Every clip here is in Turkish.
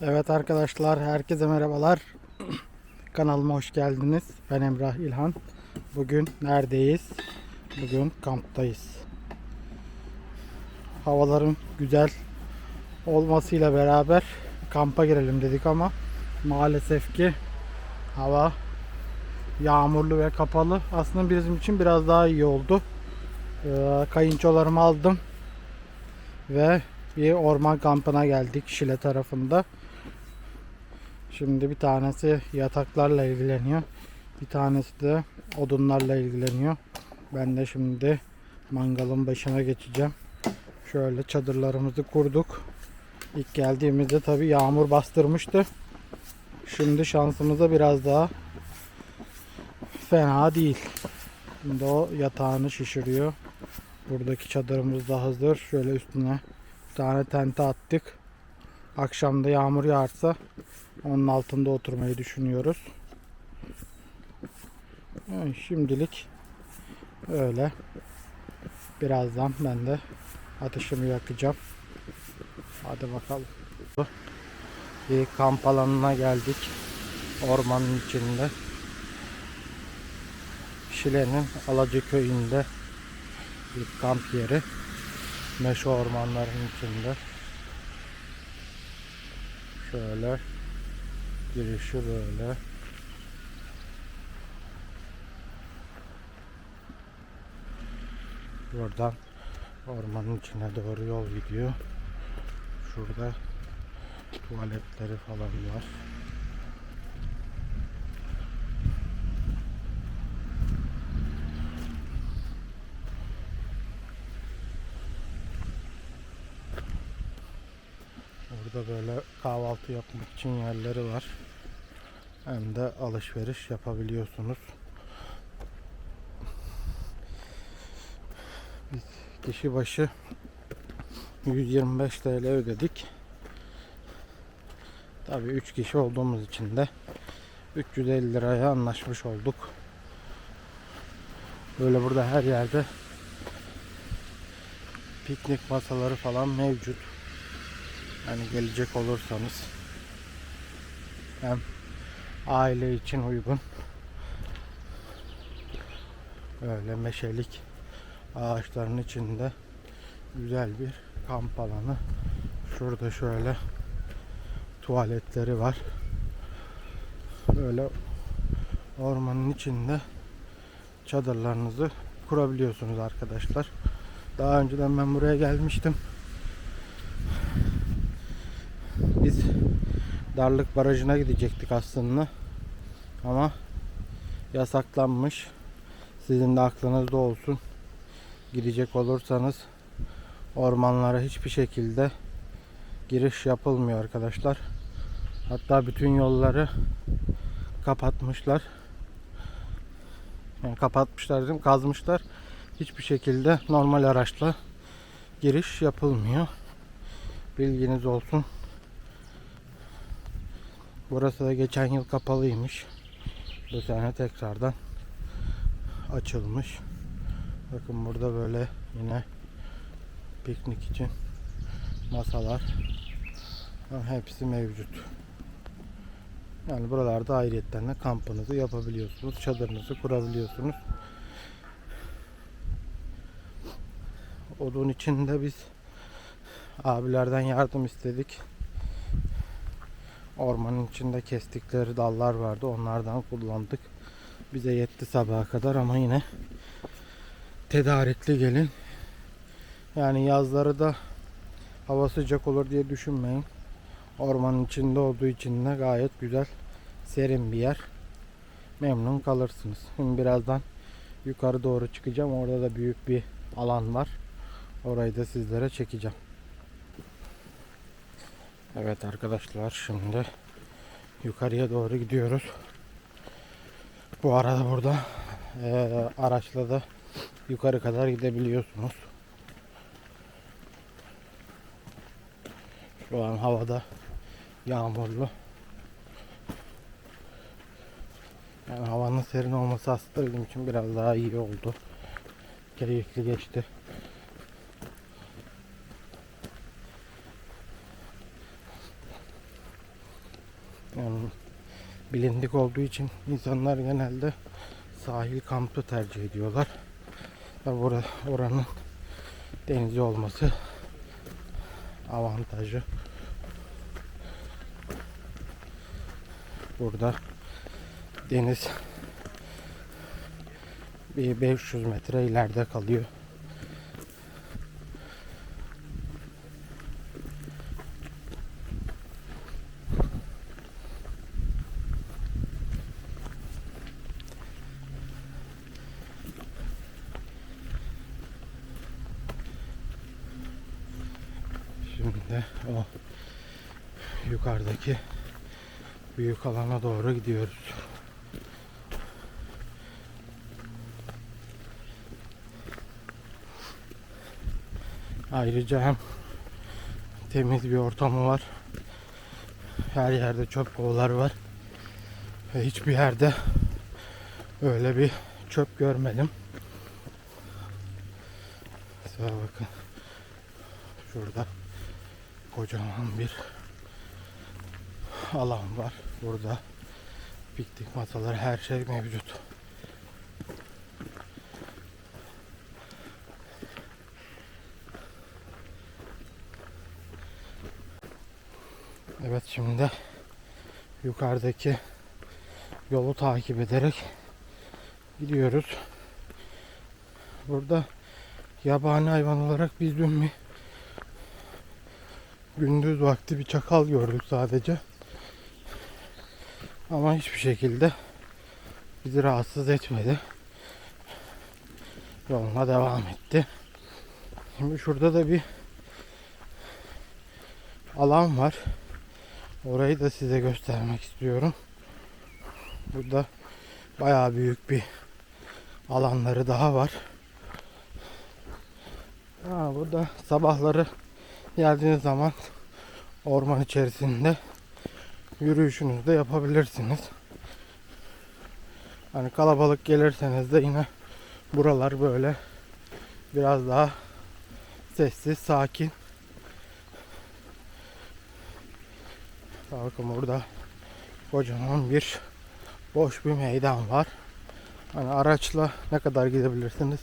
Evet arkadaşlar, herkese merhabalar. Kanalıma hoş geldiniz. Ben Emrah İlhan. Bugün neredeyiz? Bugün kamptayız. Havaların güzel olmasıyla beraber kampa girelim dedik ama maalesef ki hava yağmurlu ve kapalı. Aslında bizim için biraz daha iyi oldu. Ee, kayınçolarımı aldım ve bir orman kampına geldik Şile tarafında. Şimdi bir tanesi yataklarla ilgileniyor. Bir tanesi de odunlarla ilgileniyor. Ben de şimdi mangalın başına geçeceğim. Şöyle çadırlarımızı kurduk. İlk geldiğimizde tabi yağmur bastırmıştı. Şimdi şansımıza biraz daha fena değil. Şimdi o yatağını şişiriyor. Buradaki çadırımız da hazır. Şöyle üstüne bir tane tente attık. Akşamda yağmur yağarsa onun altında oturmayı düşünüyoruz. Şimdilik öyle. Birazdan ben de ateşimi yakacağım. Hadi bakalım. Bir kamp alanına geldik. Ormanın içinde. Şile'nin Alacı köyünde bir kamp yeri. Meşe ormanların içinde. Şöyle girişi böyle. Buradan ormanın içine doğru yol gidiyor. Şurada tuvaletleri falan var. Burada böyle kahvaltı yapmak için yerleri var. Hem de alışveriş yapabiliyorsunuz. Biz kişi başı 125 TL ödedik. Tabii 3 kişi olduğumuz için de 350 liraya anlaşmış olduk. Böyle burada her yerde piknik masaları falan mevcut. Yani gelecek olursanız hem aile için uygun böyle meşelik ağaçların içinde güzel bir kamp alanı. Şurada şöyle tuvaletleri var. Böyle ormanın içinde çadırlarınızı kurabiliyorsunuz arkadaşlar. Daha önceden ben buraya gelmiştim. Biz Darlık Barajı'na gidecektik aslında. Ama yasaklanmış. Sizin de aklınızda olsun. Gidecek olursanız ormanlara hiçbir şekilde giriş yapılmıyor arkadaşlar. Hatta bütün yolları kapatmışlar. Yani kapatmışlar dedim, kazmışlar. Hiçbir şekilde normal araçla giriş yapılmıyor. Bilginiz olsun. Burası da geçen yıl kapalıymış. Bu sene tekrardan açılmış. Bakın burada böyle yine piknik için masalar hepsi mevcut. Yani buralarda ayrıyetten de kampınızı yapabiliyorsunuz. Çadırınızı kurabiliyorsunuz. Odun içinde biz abilerden yardım istedik. Ormanın içinde kestikleri dallar vardı. Onlardan kullandık. Bize yetti sabaha kadar ama yine tedarikli gelin. Yani yazları da hava sıcak olur diye düşünmeyin. Ormanın içinde olduğu için de gayet güzel serin bir yer. Memnun kalırsınız. Şimdi birazdan yukarı doğru çıkacağım. Orada da büyük bir alan var. Orayı da sizlere çekeceğim. Evet arkadaşlar şimdi yukarıya doğru gidiyoruz. Bu arada burada eee, araçla da yukarı kadar gidebiliyorsunuz. Şu an havada yağmurlu. Yani havanın serin olması aslında benim için biraz daha iyi oldu. Keyifli geçti. Bilindik olduğu için insanlar genelde sahil kampı tercih ediyorlar. Bura, oranın denizi olması avantajı. Burada deniz bir 500 metre ileride kalıyor. Şimdi o yukarıdaki büyük alana doğru gidiyoruz. Ayrıca hem temiz bir ortamı var. Her yerde çöp kovaları var. Ve hiçbir yerde öyle bir çöp görmedim. Mesela bakın. Şurada kocaman bir alan var. Burada piknik masaları her şey mevcut. Evet şimdi yukarıdaki yolu takip ederek gidiyoruz. Burada yabani hayvan olarak biz dün bir gündüz vakti bir çakal gördük sadece. Ama hiçbir şekilde bizi rahatsız etmedi. Yoluna devam etti. Şimdi şurada da bir alan var. Orayı da size göstermek istiyorum. Burada bayağı büyük bir alanları daha var. Ha, burada sabahları geldiğiniz zaman orman içerisinde yürüyüşünüzü de yapabilirsiniz. Hani kalabalık gelirseniz de yine buralar böyle biraz daha sessiz, sakin. Bakın burada kocaman bir boş bir meydan var. Hani araçla ne kadar gidebilirsiniz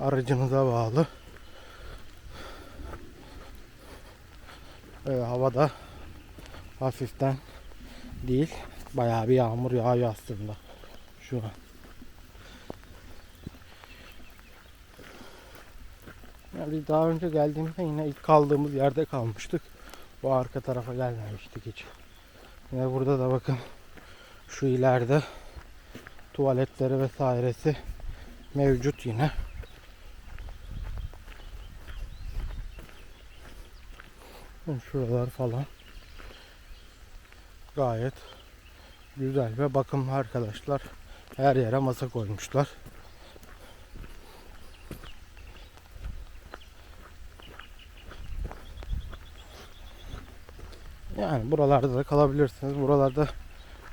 aracınıza bağlı. Ee, havada hafiften değil bayağı bir yağmur yağıyor aslında şu an. Yani biz daha önce geldiğimde yine ilk kaldığımız yerde kalmıştık. Bu arka tarafa gelmemiştik hiç. Yine burada da bakın şu ileride tuvaletleri vesairesi mevcut yine. Şuralar falan gayet güzel ve bakımlı arkadaşlar. Her yere masa koymuşlar. Yani buralarda da kalabilirsiniz. Buralarda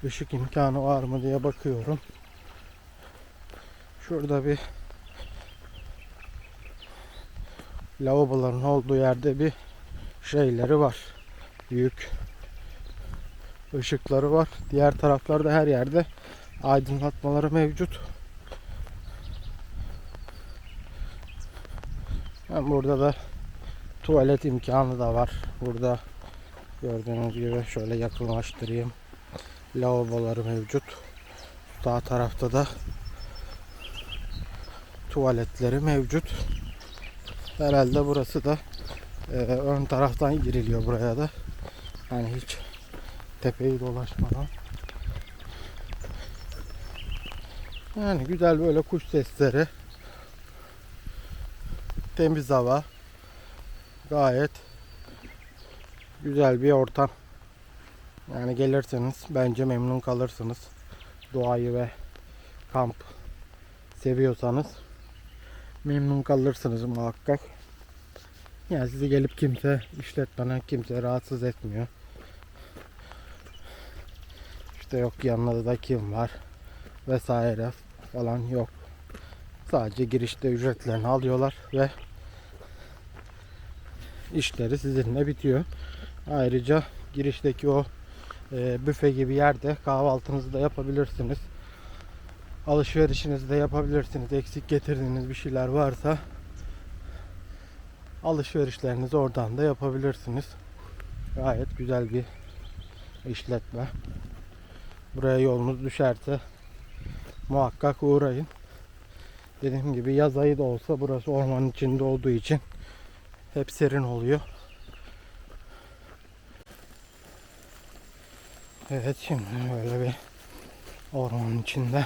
ışık imkanı var mı diye bakıyorum. Şurada bir lavaboların olduğu yerde bir şeyleri var. Büyük ışıkları var. Diğer taraflarda her yerde aydınlatmaları mevcut. Hem burada da tuvalet imkanı da var. Burada gördüğünüz gibi şöyle yakınlaştırayım. Lavaboları mevcut. Sağ tarafta da tuvaletleri mevcut. Herhalde burası da e, ön taraftan giriliyor buraya da. Yani hiç tepeyi dolaşmadan. Yani güzel böyle kuş sesleri. Temiz hava. Gayet güzel bir ortam. Yani gelirseniz bence memnun kalırsınız. Doğayı ve kamp seviyorsanız memnun kalırsınız muhakkak. Yani sizi gelip kimse işletmene kimse rahatsız etmiyor. İşte yok yanında da kim var vesaire falan yok. Sadece girişte ücretlerini alıyorlar ve işleri sizinle bitiyor. Ayrıca girişteki o e, büfe gibi yerde kahvaltınızı da yapabilirsiniz. Alışverişinizi de yapabilirsiniz. Eksik getirdiğiniz bir şeyler varsa alışverişlerinizi oradan da yapabilirsiniz. Gayet güzel bir işletme. Buraya yolunuz düşerse muhakkak uğrayın. Dediğim gibi yaz ayı da olsa burası ormanın içinde olduğu için hep serin oluyor. Evet şimdi böyle bir ormanın içinde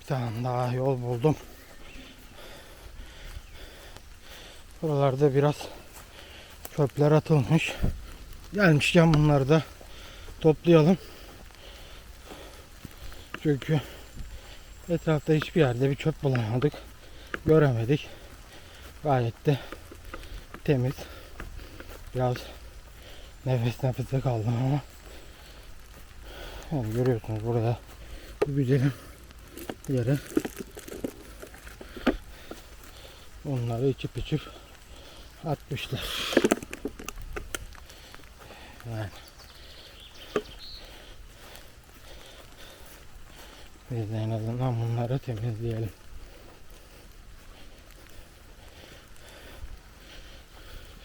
bir tane daha yol buldum. Buralarda biraz çöpler atılmış. Gelmişken bunları da toplayalım. Çünkü etrafta hiçbir yerde bir çöp bulamadık. Göremedik. Gayet de temiz. Biraz nefes nefese kaldım ama yani görüyorsunuz burada bu güzelim yere onları içip içip atmışlar. Yani biz de en azından bunları temizleyelim.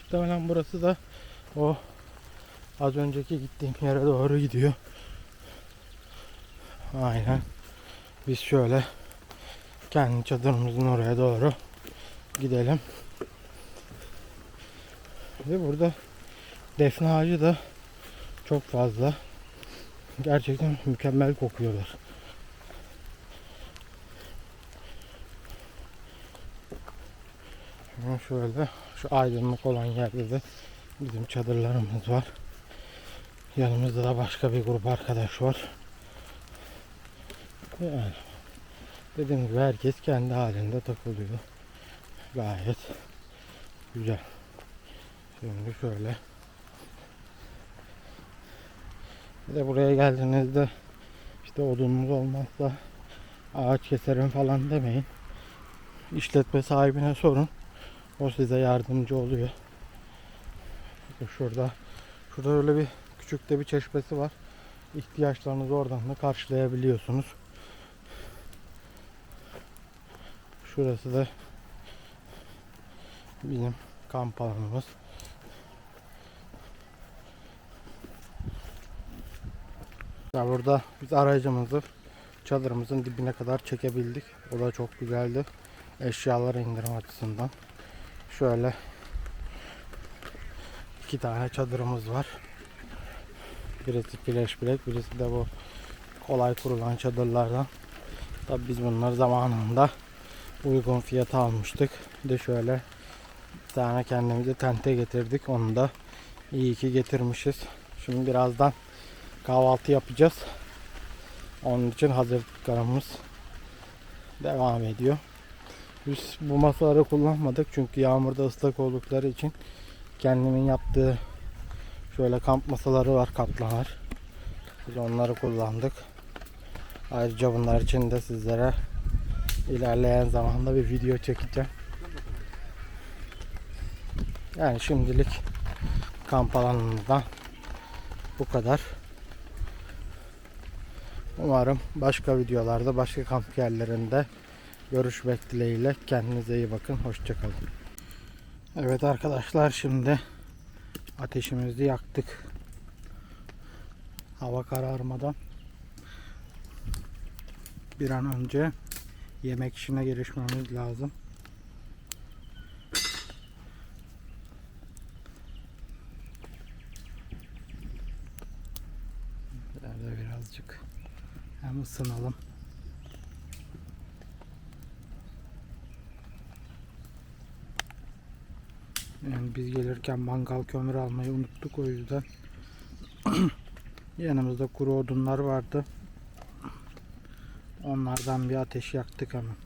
Muhtemelen burası da o az önceki gittiğim yere doğru gidiyor. Aynen. Biz şöyle kendi çadırımızın oraya doğru gidelim. Ve burada defne ağacı da çok fazla. Gerçekten mükemmel kokuyorlar. Şimdi şöyle şu aydınlık olan yerde de bizim çadırlarımız var. Yanımızda da başka bir grup arkadaş var. Yani dediğim gibi herkes kendi halinde takılıyor. Gayet güzel. Şimdi şöyle. Bir de buraya geldiğinizde işte odunumuz olmazsa ağaç keserim falan demeyin. İşletme sahibine sorun. O size yardımcı oluyor. Şurada şurada öyle bir küçük de bir çeşmesi var. İhtiyaçlarınızı oradan da karşılayabiliyorsunuz. Şurası da bizim kamp alanımız. Ya burada biz aracımızı çadırımızın dibine kadar çekebildik. O da çok güzeldi. Eşyaları indirme açısından. Şöyle iki tane çadırımız var. Birisi flash black, birisi de bu kolay kurulan çadırlardan. Tabi biz bunları zamanında uygun fiyata almıştık. Bir de şöyle bir tane kendimize tente getirdik. Onu da iyi ki getirmişiz. Şimdi birazdan kahvaltı yapacağız. Onun için hazırlıklarımız devam ediyor. Biz bu masaları kullanmadık çünkü yağmurda ıslak oldukları için kendimin yaptığı şöyle kamp masaları var katlanır. Biz onları kullandık. Ayrıca bunlar için de sizlere ilerleyen zamanda bir video çekeceğim. Yani şimdilik kamp alanımızdan bu kadar. Umarım başka videolarda, başka kamp yerlerinde görüşmek dileğiyle. Kendinize iyi bakın. Hoşçakalın. Evet arkadaşlar şimdi ateşimizi yaktık. Hava kararmadan bir an önce yemek işine girişmemiz lazım. Şöyle birazcık hem ısınalım. Yani biz gelirken mangal kömürü almayı unuttuk o yüzden. Yanımızda kuru odunlar vardı. Onlardan bir ateş yaktık hemen.